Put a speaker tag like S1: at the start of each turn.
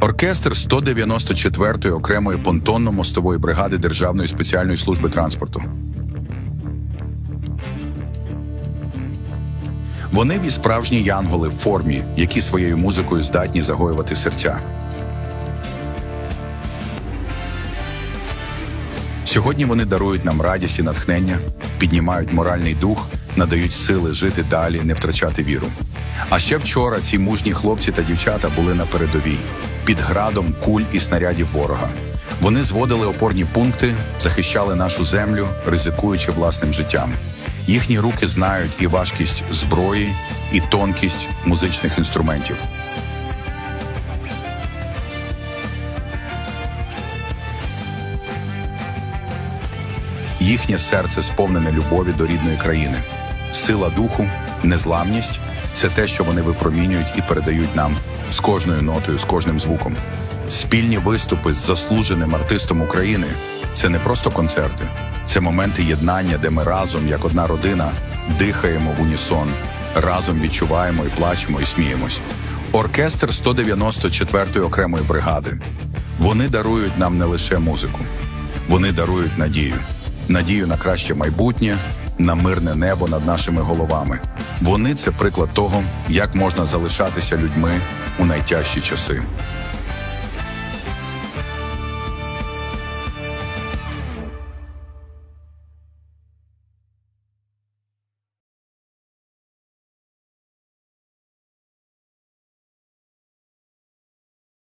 S1: Оркестр 194-ї окремої понтонно-мостової бригади Державної спеціальної служби транспорту. Вони і справжні янголи в формі, які своєю музикою здатні загоювати серця. Сьогодні вони дарують нам радість і натхнення, піднімають моральний дух, надають сили жити далі, не втрачати віру. А ще вчора ці мужні хлопці та дівчата були на передовій під градом куль і снарядів ворога. Вони зводили опорні пункти, захищали нашу землю, ризикуючи власним життям. Їхні руки знають і важкість зброї, і тонкість музичних інструментів. Їхнє серце сповнене любові до рідної країни. Сила духу, незламність це те, що вони випромінюють і передають нам з кожною нотою, з кожним звуком. Спільні виступи з заслуженим артистом України це не просто концерти, це моменти єднання, де ми разом, як одна родина, дихаємо в унісон, разом відчуваємо і плачемо, і сміємось. Оркестр 194-ї окремої бригади. Вони дарують нам не лише музику, вони дарують надію, надію на краще майбутнє, на мирне небо над нашими головами. Вони це приклад того, як можна залишатися людьми у найтяжчі часи.